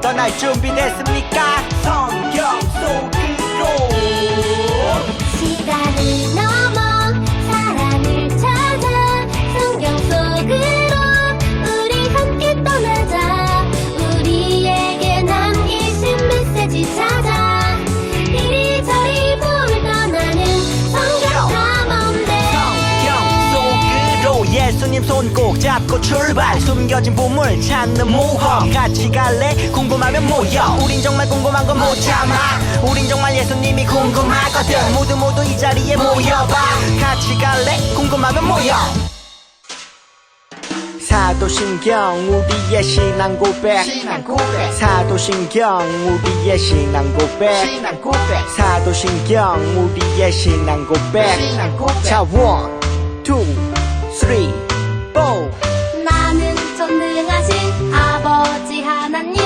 떠날 준비됐습니까? 꼭 잡고 출발. 숨겨진 보물 찾는 모험. 같이 갈래? 궁금하면 모여. 우린 정말 궁금한 건 못 참아. 우린 정말 예수님이 궁금하거든. 모두 모두 이 자리에 모여봐. 같이 갈래? 궁금하면 모여. 사도신경 우리의 신앙 고백. 사도신경 우리의 신앙 고백. 사도신경 우리의 신앙 고백. 자 원, 투, 쓰리, 포 나는 전능하신 아버지 하나님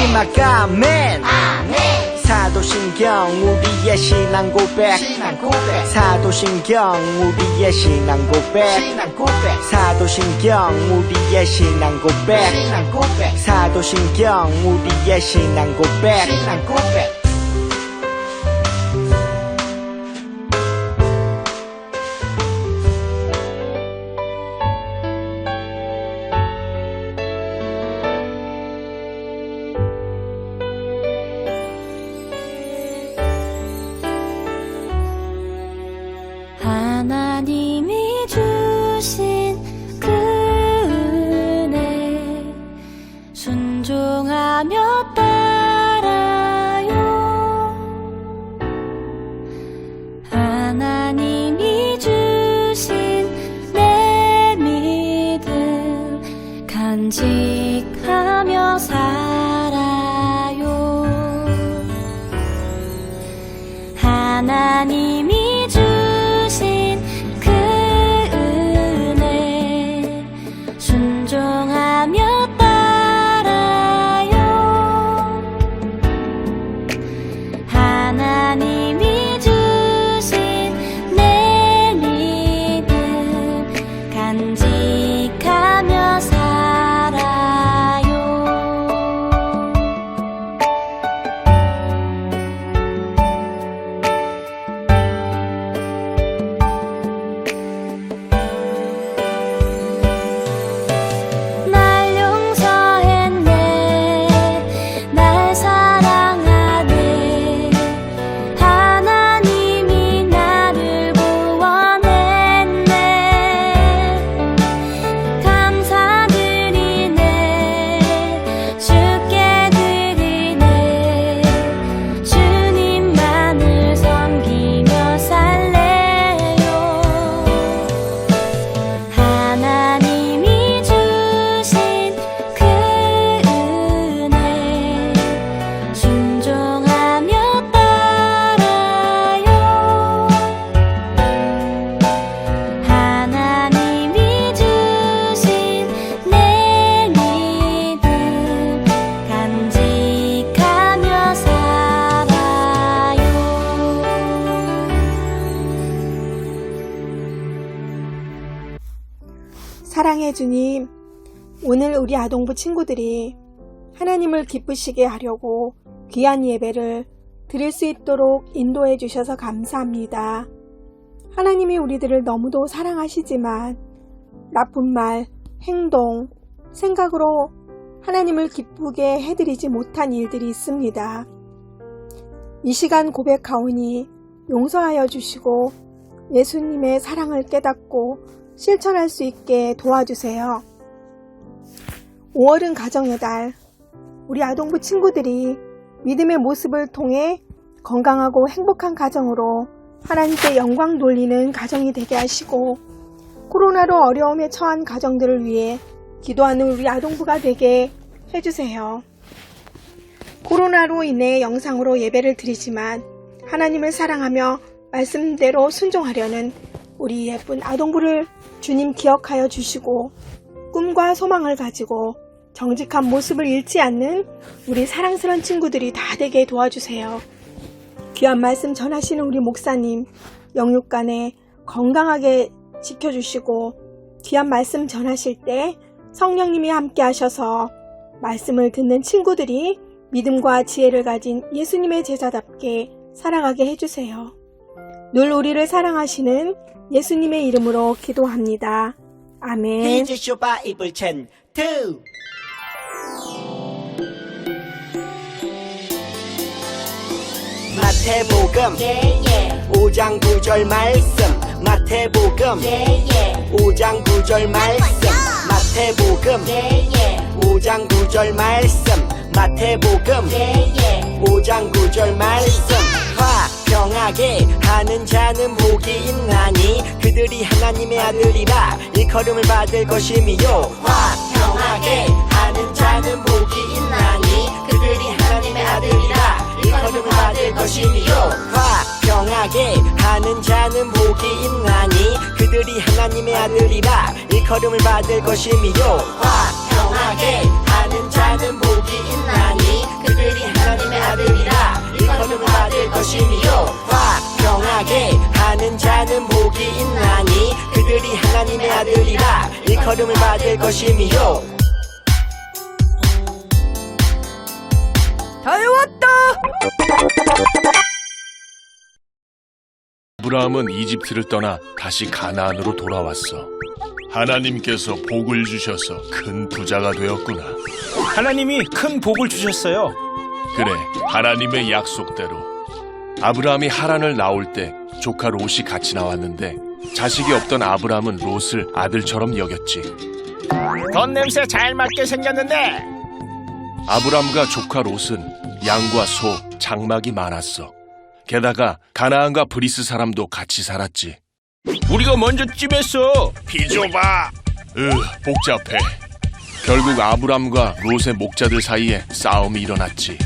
마지막 아멘. 아멘. 사도신경 우리의 신앙 고백. 사도신경 우리의 신앙 고백. 사도신경 우리의 신앙 고백. 사도신경 우리의 신앙 고백. 하나님이 주님, 오늘 우리 아동부 친구들이 하나님을 기쁘시게 하려고 귀한 예배를 드릴 수 있도록 인도해 주셔서 감사합니다. 하나님이 우리들을 너무도 사랑하시지만 나쁜 말, 행동, 생각으로 하나님을 기쁘게 해드리지 못한 일들이 있습니다. 이 시간 고백하오니 용서하여 주시고 예수님의 사랑을 깨닫고 실천할 수 있게 도와주세요. 5월은 가정의 달. 우리 아동부 친구들이 믿음의 모습을 통해 건강하고 행복한 가정으로 하나님께 영광 돌리는 가정이 되게 하시고 코로나로 어려움에 처한 가정들을 위해 기도하는 우리 아동부가 되게 해주세요. 코로나로 인해 영상으로 예배를 드리지만 하나님을 사랑하며 말씀대로 순종하려는 우리 예쁜 아동부를 주님 기억하여 주시고 꿈과 소망을 가지고 정직한 모습을 잃지 않는 우리 사랑스러운 친구들이 다 되게 도와주세요. 귀한 말씀 전하시는 우리 목사님, 영육간에 건강하게 지켜주시고 귀한 말씀 전하실 때 성령님이 함께 하셔서 말씀을 듣는 친구들이 믿음과 지혜를 가진 예수님의 제자답게 살아가게 해주세요. 늘 우리를 사랑하시는 예수님의 이름으로 기도합니다. 아멘. 바이블 투 마태복음. 5장 9절 말씀. 마태복음. 5장 9절 말씀. 마태복음. 5장 9절 말씀. 마태복음. 5장 9절 말씀. 화 평하게 하는 자는 복이 있나니 그들이 하나님의 아들이라 일컬음을 받을 것이미요 화평하게 하는 자는 복이 있나니 그들이 하나님의 아들이라 일컬음을 받을 것이미요 화평하게 하는 자는 복이 있나니 그들이 하나님의 아들이라 일컬음을 받을 것이미요 화평하게 하는 자는 복이 있나니 그들이 하나님의 아들이라 일컬음을 받을 것이미요 화평하게 하는 자는 복이 있나니 그들이 하나님의 아들이라 일컬음을 받을 것이미요 아브라함은 이집트를 떠나 다시 가나안으로 돌아왔어. 하나님께서 복을 주셔서 큰 부자가 되었구나. 하나님이 큰 복을 주셨어요. 그래, 하나님의 약속대로. 아브라함이 하란을 나올 때 조카 롯이 같이 나왔는데 자식이 없던 아브라함은 롯을 아들처럼 여겼지. 돈 냄새 잘 맡게 생겼는데 아브라함과 조카 롯은 양과 소, 장막이 많았어. 게다가 가나안과 브리스 사람도 같이 살았지. 우리가 먼저 찜했어. 비줘봐. 으, 복잡해. 결국 아브람과 롯의 목자들 사이에 싸움이 일어났지.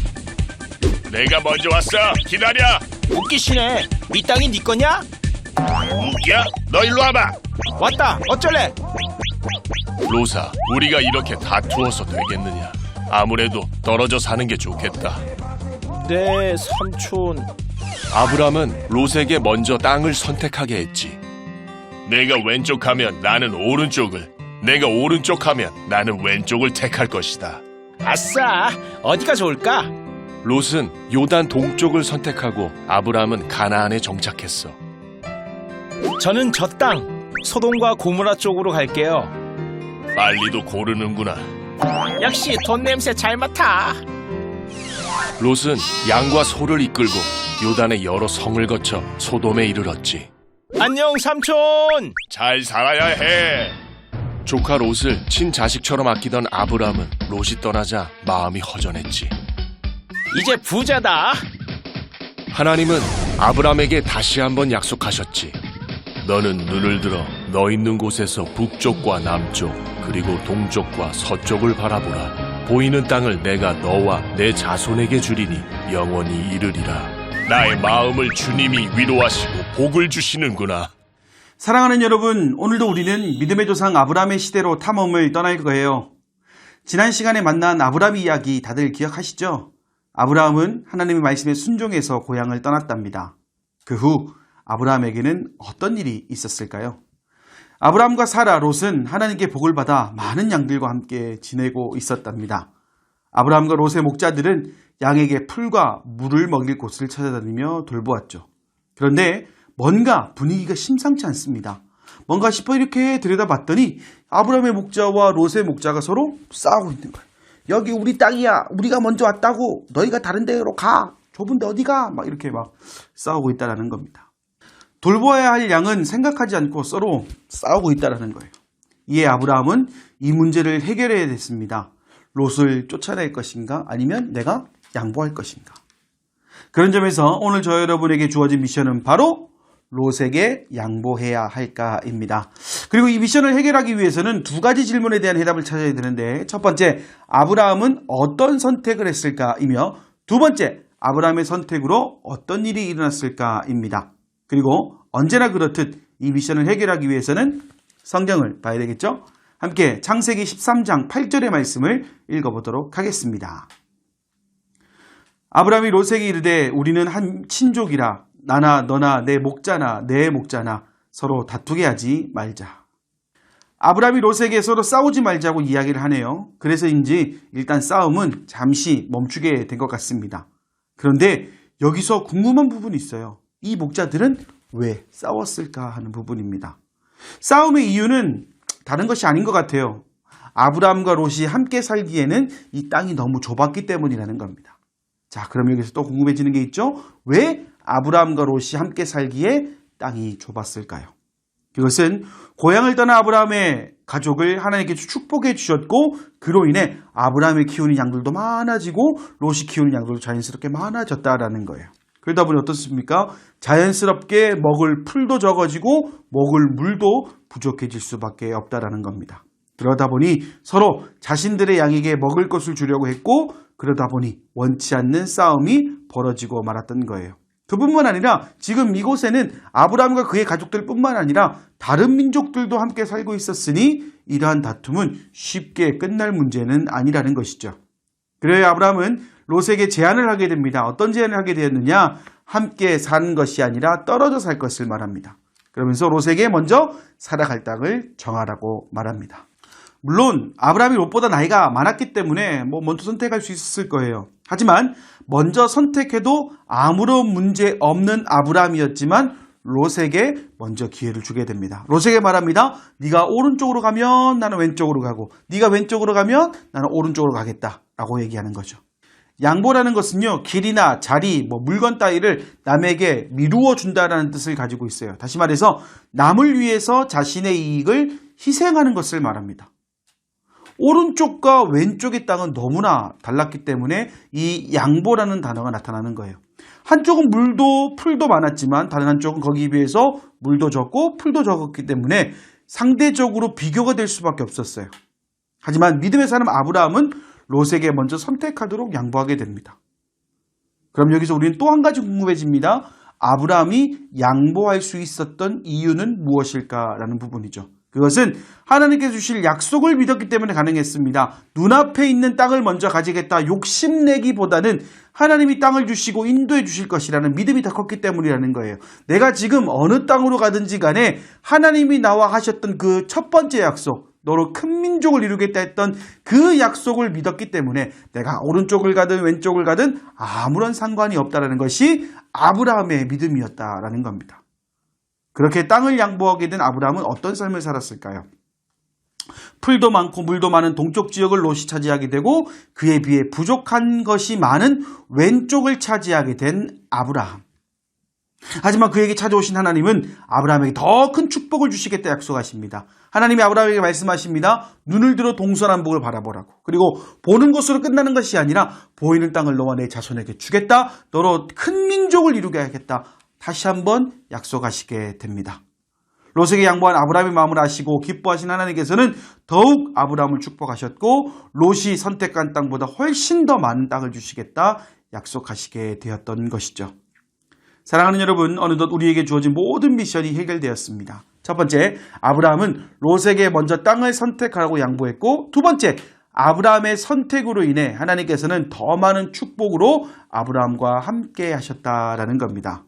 내가 먼저 왔어. 기다려. 웃기시네. 이 땅이 네 거냐? 웃겨? 너 일로 와봐. 왔다. 어쩔래? 로사, 우리가 이렇게 다투어서 되겠느냐? 아무래도 떨어져 사는 게 좋겠다. 네, 삼촌. 아브람은 롯에게 먼저 땅을 선택하게 했지. 내가 왼쪽 하면 나는 오른쪽을, 내가 오른쪽 하면 나는 왼쪽을 택할 것이다. 아싸. 어디가 좋을까? 롯은 요단 동쪽을 선택하고 아브람은 가나안에 정착했어. 저는 저 땅 소돔과 고무라 쪽으로 갈게요. 빨리도 고르는구나. 역시 돈 냄새 잘 맡아. 롯은 양과 소를 이끌고 요단의 여러 성을 거쳐 소돔에 이르렀지. 안녕 삼촌. 잘 살아야 해. 조카 롯을 친자식처럼 아끼던 아브람은 롯이 떠나자 마음이 허전했지. 이제 부자다. 하나님은 아브람에게 다시 한번 약속하셨지. 너는 눈을 들어 너 있는 곳에서 북쪽과 남쪽 그리고 동쪽과 서쪽을 바라보라. 보이는 땅을 내가 너와 내 자손에게 주리니 영원히 이르리라. 나의 마음을 주님이 위로하시고 복을 주시는구나. 사랑하는 여러분, 오늘도 우리는 믿음의 조상 아브라함의 시대로 탐험을 떠날 거예요. 지난 시간에 만난 아브라함 이야기 다들 기억하시죠? 아브라함은 하나님의 말씀에 순종해서 고향을 떠났답니다. 그 후 아브라함에게는 어떤 일이 있었을까요? 아브라함과 사라 롯은 하나님께 복을 받아 많은 양들과 함께 지내고 있었답니다. 아브라함과 롯의 목자들은 양에게 풀과 물을 먹일 곳을 찾아다니며 돌보았죠. 그런데 뭔가 분위기가 심상치 않습니다. 뭔가 싶어 이렇게 들여다봤더니 아브라함의 목자와 롯의 목자가 서로 싸우고 있는 거예요. 여기 우리 땅이야. 우리가 먼저 왔다고. 너희가 다른 데로 가. 좁은데 어디 가? 막 이렇게 막 싸우고 있다라는 겁니다. 돌보아야 할 양은 생각하지 않고 서로 싸우고 있다라는 거예요. 이에 아브라함은 이 문제를 해결해야 됐습니다. 롯을 쫓아낼 것인가 아니면 내가 양보할 것인가. 그런 점에서 오늘 저 여러분에게 주어진 미션은 바로 롯에게 양보해야 할까입니다. 그리고 이 미션을 해결하기 위해서는 두 가지 질문에 대한 해답을 찾아야 되는데 첫 번째, 아브라함은 어떤 선택을 했을까이며 두 번째, 아브라함의 선택으로 어떤 일이 일어났을까입니다. 그리고 언제나 그렇듯 이 미션을 해결하기 위해서는 성경을 봐야 되겠죠? 함께 창세기 13장 8절의 말씀을 읽어보도록 하겠습니다. 아브라함이 롯에게 이르되 우리는 한 친족이라 나나 너나 내 목자나 내 목자나 서로 다투게 하지 말자. 아브라함이 롯에게 서로 싸우지 말자고 이야기를 하네요. 그래서인지 일단 싸움은 잠시 멈추게 된 것 같습니다. 그런데 여기서 궁금한 부분이 있어요. 이 목자들은 왜 싸웠을까 하는 부분입니다. 싸움의 이유는 다른 것이 아닌 것 같아요. 아브라함과 롯이 함께 살기에는 이 땅이 너무 좁았기 때문이라는 겁니다. 자, 그럼 여기서 또 궁금해지는 게 있죠? 왜 아브라함과 롯이 함께 살기에 땅이 좁았을까요? 그것은 고향을 떠난 아브라함의 가족을 하나님께 축복해 주셨고 그로 인해 아브라함이 키우는 양들도 많아지고 롯이 키우는 양들도 자연스럽게 많아졌다라는 거예요. 그러다 보니 어떻습니까? 자연스럽게 먹을 풀도 적어지고 먹을 물도 부족해질 수밖에 없다라는 겁니다. 그러다 보니 서로 자신들의 양에게 먹을 것을 주려고 했고 그러다 보니 원치 않는 싸움이 벌어지고 말았던 거예요. 그뿐만 아니라 지금 이곳에는 아브라함과 그의 가족들 뿐만 아니라 다른 민족들도 함께 살고 있었으니 이러한 다툼은 쉽게 끝날 문제는 아니라는 것이죠. 그래야 아브라함은 롯에게 제안을 하게 됩니다. 어떤 제안을 하게 되었느냐? 함께 사는 것이 아니라 떨어져 살 것을 말합니다. 그러면서 롯에게 먼저 살아갈 땅을 정하라고 말합니다. 물론 아브라함이 롯보다 나이가 많았기 때문에 뭐 먼저 선택할 수 있었을 거예요. 하지만 먼저 선택해도 아무런 문제 없는 아브라함이었지만 롯에게 먼저 기회를 주게 됩니다. 롯에게 말합니다. 네가 오른쪽으로 가면 나는 왼쪽으로 가고 네가 왼쪽으로 가면 나는 오른쪽으로 가겠다라고 얘기하는 거죠. 양보라는 것은요, 길이나 자리, 뭐 물건 따위를 남에게 미루어 준다라는 뜻을 가지고 있어요. 다시 말해서 남을 위해서 자신의 이익을 희생하는 것을 말합니다. 오른쪽과 왼쪽의 땅은 너무나 달랐기 때문에 이 양보라는 단어가 나타나는 거예요. 한쪽은 물도 풀도 많았지만 다른 한쪽은 거기에 비해서 물도 적고 풀도 적었기 때문에 상대적으로 비교가 될 수밖에 없었어요. 하지만 믿음의 사람 아브라함은 롯에게 먼저 선택하도록 양보하게 됩니다. 그럼 여기서 우리는 또 한 가지 궁금해집니다. 아브라함이 양보할 수 있었던 이유는 무엇일까라는 부분이죠. 그것은 하나님께서 주실 약속을 믿었기 때문에 가능했습니다. 눈앞에 있는 땅을 먼저 가지겠다 욕심내기보다는 하나님이 땅을 주시고 인도해 주실 것이라는 믿음이 더 컸기 때문이라는 거예요. 내가 지금 어느 땅으로 가든지 간에 하나님이 나와 하셨던 그 첫 번째 약속, 너로 큰 민족을 이루겠다 했던 그 약속을 믿었기 때문에 내가 오른쪽을 가든 왼쪽을 가든 아무런 상관이 없다라는 것이 아브라함의 믿음이었다라는 겁니다. 그렇게 땅을 양보하게 된 아브라함은 어떤 삶을 살았을까요? 풀도 많고 물도 많은 동쪽 지역을 롯이 차지하게 되고 그에 비해 부족한 것이 많은 왼쪽을 차지하게 된 아브라함. 하지만 그에게 찾아오신 하나님은 아브라함에게 더 큰 축복을 주시겠다 약속하십니다. 하나님이 아브라함에게 말씀하십니다. 눈을 들어 동서남북을 바라보라고. 그리고 보는 것으로 끝나는 것이 아니라 보이는 땅을 너와 내 자손에게 주겠다. 너로 큰 민족을 이루게 하겠다. 다시 한번 약속하시게 됩니다. 롯에게 양보한 아브라함의 마음을 아시고 기뻐하신 하나님께서는 더욱 아브라함을 축복하셨고 롯이 선택한 땅보다 훨씬 더 많은 땅을 주시겠다 약속하시게 되었던 것이죠. 사랑하는 여러분, 어느덧 우리에게 주어진 모든 미션이 해결되었습니다. 첫 번째, 아브라함은 롯에게 먼저 땅을 선택하라고 양보했고, 두 번째, 아브라함의 선택으로 인해 하나님께서는 더 많은 축복으로 아브라함과 함께 하셨다라는 겁니다.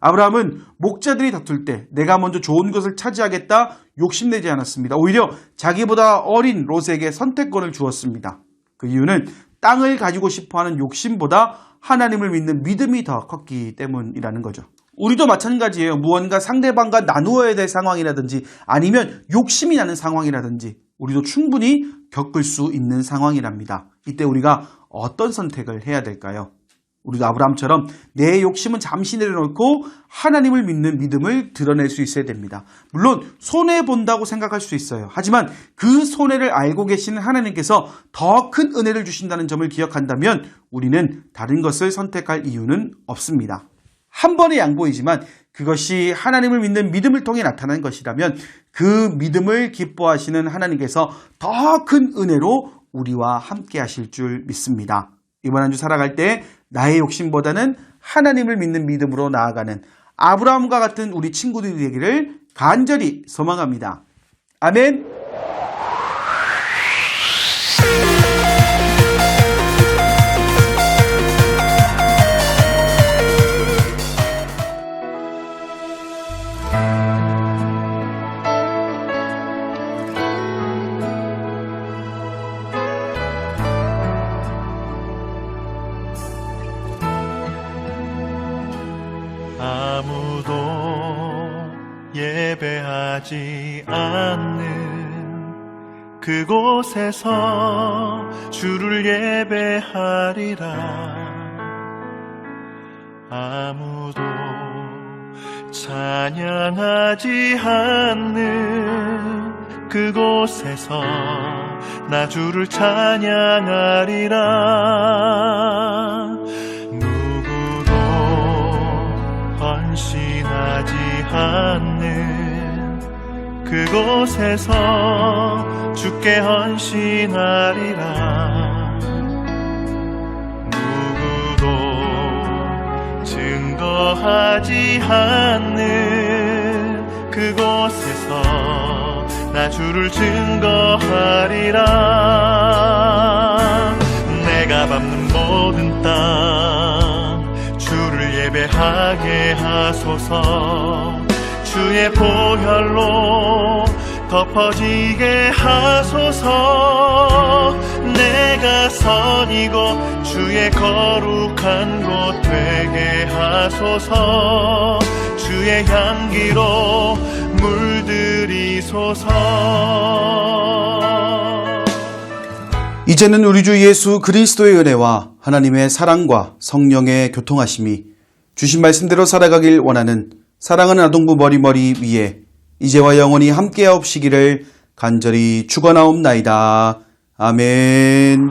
아브라함은 목자들이 다툴 때 내가 먼저 좋은 것을 차지하겠다 욕심내지 않았습니다. 오히려 자기보다 어린 롯에게 선택권을 주었습니다. 그 이유는 땅을 가지고 싶어 하는 욕심보다 하나님을 믿는 믿음이 더 컸기 때문이라는 거죠. 우리도 마찬가지예요. 무언가 상대방과 나누어야 될 상황이라든지 아니면 욕심이 나는 상황이라든지 우리도 충분히 겪을 수 있는 상황이랍니다. 이때 우리가 어떤 선택을 해야 될까요? 우리도 아브라함처럼 내 욕심은 잠시 내려놓고 하나님을 믿는 믿음을 드러낼 수 있어야 됩니다. 물론 손해 본다고 생각할 수 있어요. 하지만 그 손해를 알고 계시는 하나님께서 더 큰 은혜를 주신다는 점을 기억한다면 우리는 다른 것을 선택할 이유는 없습니다. 한 번의 양보이지만 그것이 하나님을 믿는 믿음을 통해 나타난 것이라면 그 믿음을 기뻐하시는 하나님께서 더 큰 은혜로 우리와 함께 하실 줄 믿습니다. 이번 한 주 살아갈 때 나의 욕심보다는 하나님을 믿는 믿음으로 나아가는 아브라함과 같은 우리 친구들이 되기를 간절히 소망합니다. 아멘. 곳에서 주를 예배하리라. 아무도 찬양하지 않는 그곳에서 나 주를 찬양하리라. 누구도 헌신하지 않는 그곳에서 주께 헌신하리라. 누구도 증거하지 않는 그곳에서 나 주를 증거하리라. 내가 밟는 모든 땅 주를 예배하게 하소서. 주의 보혈로 덮어지게 하소서. 내가 선이고 주의 거룩한 곳 되게 하소서. 주의 향기로 물들이소서. 이제는 우리 주 예수 그리스도의 은혜와 하나님의 사랑과 성령의 교통하심이 주신 말씀대로 살아가길 원하는 사랑하는 아동부 머리머리 위에 이제와 영원히 함께하옵시기를 간절히 축원하옵나이다. 아멘.